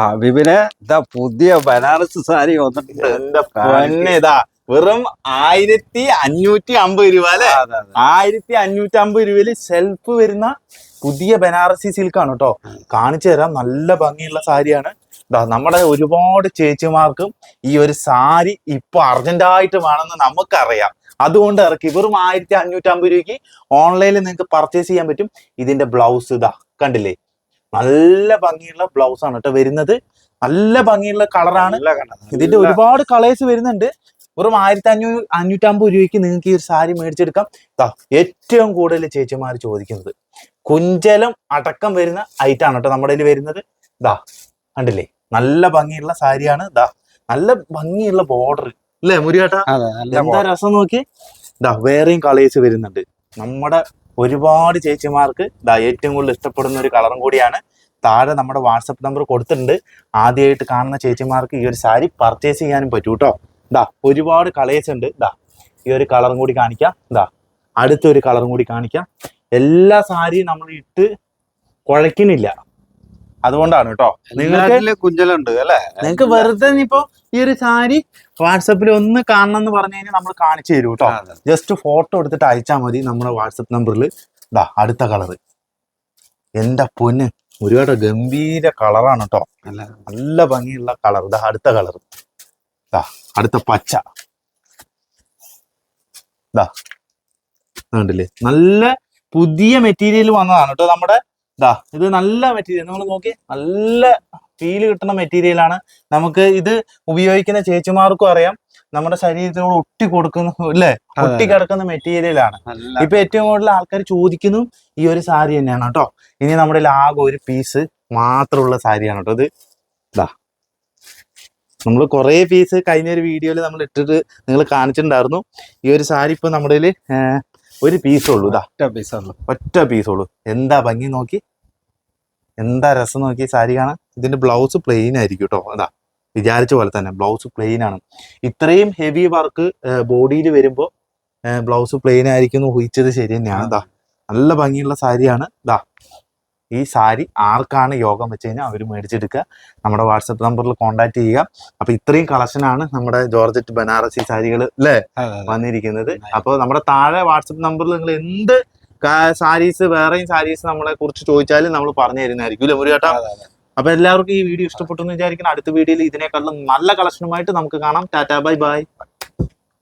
ആ വിപിനെ ഇതാ പുതിയ ബനാറസ് സാരി വന്നിട്ടുണ്ട്. എന്റെ പൊന്നെ. ഇതാ വെറും ആയിരത്തി അഞ്ഞൂറ്റി അമ്പത് രൂപ അല്ലെ. ആയിരത്തി അഞ്ഞൂറ്റി അമ്പത് രൂപയിൽ സെൽഫ് വരുന്ന പുതിയ ബനാറസി സിൽക്ക് ആണ് കേട്ടോ കാണിച്ചു തരാം നല്ല ഭംഗിയുള്ള സാരിയാണ്. നമ്മുടെ ഒരുപാട് ചേച്ചിമാർക്കും ഈ ഒരു സാരി ഇപ്പൊ അർജന്റായിട്ട് വേണമെന്ന് നമുക്കറിയാം. അതുകൊണ്ട് ഇറക്കി വെറും ആയിരത്തി അഞ്ഞൂറ്റി അമ്പത് രൂപയ്ക്ക് ഓൺലൈനിൽ നിങ്ങൾക്ക് പർച്ചേസ് ചെയ്യാൻ പറ്റും. ഇതിന്റെ ബ്ലൗസ് ഇതാ കണ്ടില്ലേ? നല്ല ഭംഗിയുള്ള ബ്ലൗസ് ആണ് കേട്ടോ വരുന്നത്. നല്ല ഭംഗിയുള്ള കളറാണ്? ഇതിന്റെ ഒരുപാട് കളേഴ്സ് വരുന്നുണ്ട്. വെറും ആയിരത്തി അഞ്ഞൂറ് അഞ്ഞൂറ്റമ്പത് രൂപയ്ക്ക് നിങ്ങൾക്ക് ഈ ഒരു സാരി മേടിച്ചെടുക്കാം. ഏറ്റവും കൂടുതൽ ചേച്ചിമാർ ചോദിക്കുന്നത് കുഞ്ചലം അടക്കം വരുന്ന ഐറ്റം ആണ് കേട്ടോ നമ്മുടെ കയ്യിൽ വരുന്നത്. ദാ കണ്ടില്ലേ? നല്ല ഭംഗിയുള്ള സാരിയാണ്. ദാ നല്ല ഭംഗിയുള്ള ബോർഡർ അല്ലേ മുരിയേട്ടാ നല്ല എന്താ രസം നോക്കി ദാ വേറെയും കളേഴ്സ് വരുന്നുണ്ട്. നമ്മുടെ ഒരുപാട് ചേച്ചിമാർക്ക് ദാ ഏറ്റവും കൂടുതൽ ഇഷ്ടപ്പെടുന്ന ഒരു കളറും കൂടിയാണ് താഴെ നമ്മുടെ വാട്സപ്പ് നമ്പർ കൊടുത്തിട്ടുണ്ട്. ആദ്യമായിട്ട് കാണുന്ന ചേച്ചിമാർക്ക് ഈ ഒരു സാരി പർച്ചേസ് ചെയ്യാനും പറ്റൂ കേട്ടോ ഇതാ ഒരുപാട് കളേഴ്സ് ഉണ്ട്. ഇതാ ഈ ഒരു കളറും കൂടി കാണിക്കാം. ഇതാ അടുത്തൊരു കളറും കൂടി കാണിക്കാം. എല്ലാ സാരിയും നമ്മൾ ഇട്ട് കുഴക്കുന്നില്ല അതുകൊണ്ടാണ് കേട്ടോ നിങ്ങൾക്ക് കുഞ്ചലുണ്ട് അല്ലെ? നിങ്ങൾക്ക് വെറുതെ ഇനിയിപ്പോ ഈ ഒരു സാരി വാട്സപ്പിൽ ഒന്ന് കാണണം എന്ന് പറഞ്ഞു കഴിഞ്ഞാൽ നമ്മൾ കാണിച്ചു തരും കേട്ടോ ജസ്റ്റ് ഫോട്ടോ എടുത്തിട്ട് അയച്ചാൽ മതി നമ്മുടെ വാട്സപ്പ് നമ്പറിൽ ഇതാ അടുത്ത കളറ് എന്റെ പൊന്ന്? ഒരുപാട് ഗംഭീര കളറാണ് കേട്ടോ നല്ല ഭംഗിയുള്ള കളർ ഇതാ അടുത്ത കളർ ഇതാ അടുത്ത പച്ച. ഇതാ കണ്ടില്ലേ? നല്ല പുതിയ മെറ്റീരിയൽ വന്നതാണ് കേട്ടോ നമ്മുടെ ഇതാ ഇത് നല്ല മെറ്റീരിയൽ നമ്മൾ നോക്കി നല്ല ഫീൽ കിട്ടുന്ന മെറ്റീരിയലാണ് നമുക്ക് ഇത് ഉപയോഗിക്കുന്ന ചേച്ചിമാർക്കും അറിയാം. നമ്മുടെ ശരീരത്തിനോട് ഒട്ടി കൊടുക്കുന്ന അല്ലേ? ഒട്ടി കിടക്കുന്ന മെറ്റീരിയലാണ് ഇപ്പൊ ഏറ്റവും കൂടുതൽ ആൾക്കാർ ചോദിക്കുന്നു ഈ ഒരു സാരി തന്നെയാണ് കേട്ടോ. ഇനി നമ്മുടെ ലാഗ് ആകെ ഒരു പീസ് മാത്രമുള്ള സാരിയാണ് കേട്ടോ ഇത്. ഇതാ നമ്മൾ കുറേ പീസ് കഴിഞ്ഞ ഒരു വീഡിയോയിൽ നമ്മൾ ഇട്ടിട്ട് നിങ്ങൾ കാണിച്ചിട്ടുണ്ടായിരുന്നു. ഈ ഒരു സാരി ഇപ്പൊ നമ്മുടെ ഒരു പീസേ ഉള്ളൂ. ഇതാ ഒറ്റ പീസേ ഉള്ളൂ. എന്താ ഭംഗി നോക്കി? എന്താ രസം നോക്കി സാരി കാണാൻ? ഇതിന്റെ ബ്ലൗസ് പ്ലെയിൻ ആയിരിക്കും കേട്ടോ. അതാ വിചാരിച്ച പോലെ തന്നെ ബ്ലൗസ് പ്ലെയിൻ ആണ്. ഇത്രയും ഹെവി വർക്ക് ബോഡിയിൽ വരുമ്പോൾ ബ്ലൗസ് പ്ലെയിൻ ആയിരിക്കും ഊഹിച്ചത് ശരി തന്നെയാണ്. ദാ നല്ല ഭംഗിയുള്ള സാരിയാണ്. ദാ ഈ സാരി ആർക്കാണ് യോഗം വെച്ച് കഴിഞ്ഞാൽ അവർ മേടിച്ചെടുക്കുക. നമ്മുടെ വാട്സപ്പ് നമ്പറിൽ കോൺടാക്ട് ചെയ്യുക. അപ്പൊ ഇത്രയും കളക്ഷനാണ് നമ്മുടെ ജോർജറ്റ് ബനാറസി സാരികൾ അല്ലേ വന്നിരിക്കുന്നത്. അപ്പോൾ നമ്മുടെ താഴെ വാട്സപ്പ് നമ്പറിൽ നിങ്ങൾ എന്ത് സാരീസ് വേറെയും സാരീസ് നമ്മളെ കുറിച്ച് ചോദിച്ചാലും നമ്മൾ പറഞ്ഞു തരുന്നതായിരിക്കും അല്ലേ മുരുകേട്ടാ? അപ്പൊ എല്ലാവർക്കും ഈ വീഡിയോ ഇഷ്ടപ്പെട്ടു എന്ന് വിചാരിക്കുന്നു. അടുത്ത വീഡിയോയിൽ ഇതിനേക്കാളും നല്ല കളക്ഷനുമായിട്ട് നമുക്ക് കാണാം. Tata bye bye